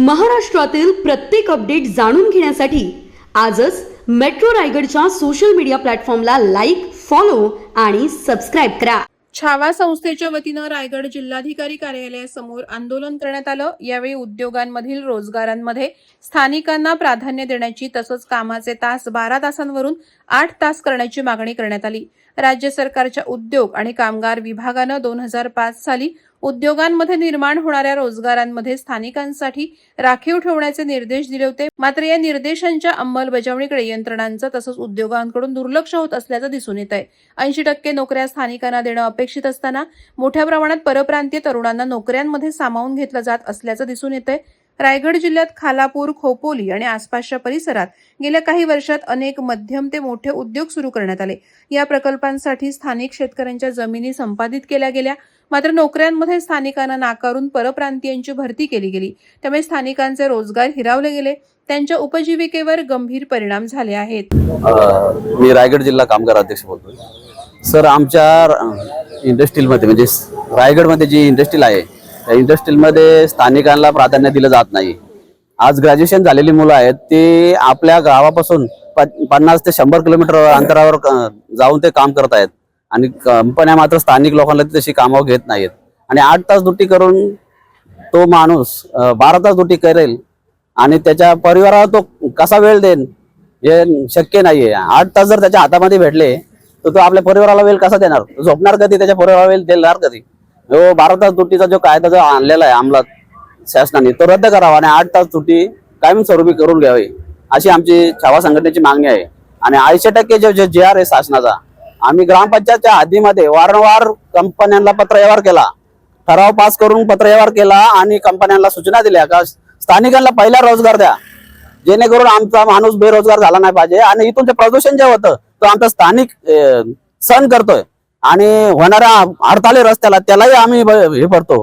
महाराष्ट्रातील प्रत्येक अपडेट जाणून घेण्यासाठी आजच मेट्रो रायगडच्या सोशल मीडिया प्लॅटफॉर्मला लाईक फॉलो आणि सबस्क्राईब करा. छावा संस्थेच्या वतीनं रायगड जिल्हाधिकारी कार्यालयासमोर आंदोलन करण्यात आलं. यावेळी उद्योगांमधील रोजगारांमध्ये स्थानिकांना प्राधान्य देण्याची तसंच कामाचे तास बारा तासांवरून आठ तास करण्याची मागणी करण्यात आली. राज्य सरकारच्या उद्योग आणि कामगार विभागानं दोन हजार पाच साली उद्योगांमध्ये निर्माण होणाऱ्या रोजगारांमध्ये स्थानिकांसाठी राखीव ठेवण्याचे निर्देश दिले होते. मात्र या निर्देशांच्या अंमलबजावणीकडे यंत्रणांचं तसंच उद्योगांकडून दुर्लक्ष होत असल्याचं दिसून येत आहे. ऐंशी टक्के नोकऱ्या स्थानिकांना देणं अपेक्षित असताना मोठ्या प्रमाणात परप्रांतीय तरुणांना नोकऱ्यांमध्ये सामावून घेतलं जात असल्याचं दिसून येतंय. रायगड जिल्ह्यात खालापूर खोपोली आणि आसपासच्या परिसरात गेल्या काही वर्षात अनेक मध्यम ते मोठे उद्योग सुरू करण्यात आले. या प्रकल्पांसाठी स्थानिक शेतकऱ्यांच्या जमिनी संपादित केल्या गेल्या. मात्र नोकऱ्यांमध्ये स्थानिकांना नाकारून परप्रांतीयांची भरती केली गेली. त्यामुळे स्थानिकांचे रोजगार हिरावले गेले. त्यांच्या उपजीविकेवर गंभीर परिणाम झाले आहेत. मी रायगड जिल्हा कामगार अध्यक्ष बोलतोय. सर आमच्या इंडस्ट्रीलमध्ये म्हणजे रायगडमध्ये जी इंडस्ट्रील आहे त्या इंडस्ट्रीलमध्ये स्थानिकांना प्राधान्य दिलं जात नाही. आज ग्रॅज्युएशन झालेली मुलं आहेत ते आपल्या गावापासून प- पन्नास ते शंभर किलोमीटर अंतरावर जाऊन ते काम करत आहेत आणि कंपन्या मात्र स्थानिक लोकांना तशी कामावर घेत नाहीत. आणि आठ तास ड्युटी करून तो माणूस बारा तास ड्युटी करेल आणि त्याच्या परिवाराला तो कसा वेळ देईल हे शक्य नाहीये. आठ तास जर त्याच्या हातामध्ये भेटले तर तो आपल्या परिवाराला वेळ कसा देणार? झोपणार कधी? त्याच्या परिवाराला वेळ देणार कधी? जो बारा तास सुट्टीचा जो कायदा जो आणलेला आहे अंमलात शासनाने तो रद्द करावा आणि आठ तास सुट्टी कायमस्वरूपी करून घ्यावी अशी आमची छावा संघटनेची मागणी आहे. आणि ऐंशी टक्के जे जे आर आहे शासनाचा आम्ही ग्रामपंचायतच्या हद्दीमध्ये वारंवार कंपन्यांना पत्र व्यवहार केला. ठराव पास करून पत्र व्यवहार केला आणि कंपन्यांना सूचना दिल्या का स्थानिकांना पहिला रोजगार द्या. जेणेकरून आमचा माणूस बेरोजगार झाला नाही पाहिजे आणि इथून ते प्रदूषण जे होतं तो आमचा स्थानिक सहन करतोय. आणि होणाऱ्या हरताली रस्त्याला त्यालाही आम्ही हे पडतो.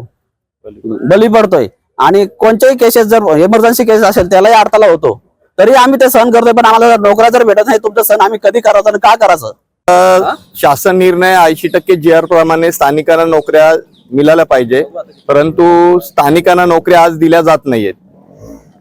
बली पडतोय. आणि कोणत्याही केसेस जर इमर्जन्सी केस असेल त्यालाही हडताला होतो. तरी आम्ही ते सहन करतोय पण आम्हाला नोकरा जर भेटत नाही तुमचं सण आम्ही कधी करायचं आणि का करायचं? शासन निर्णय ऐंशी टक्के जी आर प्रमाणे स्थानिकांना नोकऱ्या मिळाल्या पाहिजे. परंतु स्थानिकांना नोकऱ्या आज दिल्या जात नाहीयेत.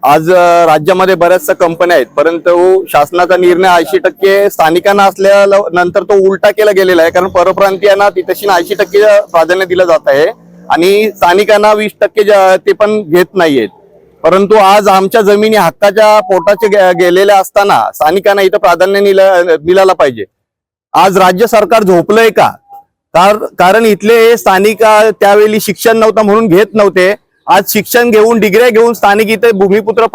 आज राज्यामध्ये बऱ्याचशा कंपन्या आहेत. परंतु शासनाचा निर्णय ऐंशी टक्के स्थानिकांना असल्या नंतर तो उलटा केला गेलेला आहे. कारण परप्रांतीयांना तिथशी ऐंशी टक्के प्राधान्य दिलं जात आहे. आणि स्थानिकांना वीस टक्के ते पण घेत नाहीयेत. परंतु आज आमच्या जमिनी हक्काच्या पोटाचे गेलेल्या असताना स्थानिकांना इथं प्राधान्य मिळालं पाहिजे. आज राज्य सरकार झोपलंय का? कारण इथले स्थानिक त्यावेळी शिक्षण नव्हतं म्हणून घेत नव्हते. आज शिक्षण घेऊन डिग्र्या घेऊन स्थानिक इथे भूमिपुत्र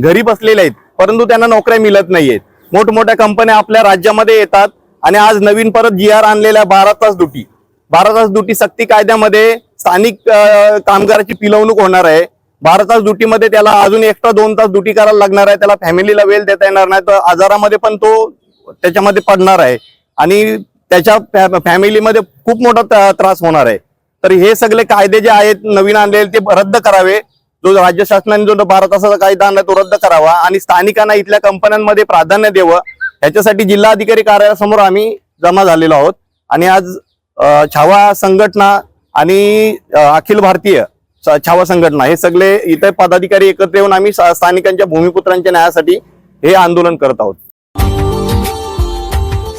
घरी बसलेले आहेत. परंतु त्यांना नोकऱ्या मिळत नाहीयेत. मोठमोठ्या कंपन्या आपल्या राज्यामध्ये येतात आणि आज नवीन परत जी आर आणलेल्या बारा तास ड्युटी. बारा तास ड्युटी सक्ती कायद्यामध्ये स्थानिक कामगाराची पिलवणूक होणार आहे. बारा तास ड्युटीमध्ये त्याला अजून एक्स्ट्रा दोन तास ड्युटी करायला लागणार आहे. त्याला फॅमिलीला वेळ देता येणार नाही. तर आजारामध्ये पण तो त्याच्यामध्ये पडणार आहे. आणि त्याच्या फॅ- फॅमिलीमध्ये खूप मोठा त्रास होणार आहे. तर हे सगळे कायदे जे आहेत नवीन आणलेले ते रद्द करावे. जो राज्य शासनाने जो बारा तासाचा कायदा आणला तो रद्द करावा आणि स्थानिकांना इथल्या कंपन्यांमध्ये प्राधान्य द्यावं. ह्याच्यासाठी जिल्हाधिकारी कार्यालयासमोर आम्ही जमा झालेलो आहोत. आणि आज छावा संघटना आणि अखिल भारतीय छावा संघटना हे सगळे इतर पदाधिकारी एकत्र येऊन आम्ही स्थानिकांच्या भूमिपुत्रांच्या न्यायासाठी हे आंदोलन करत आहोत.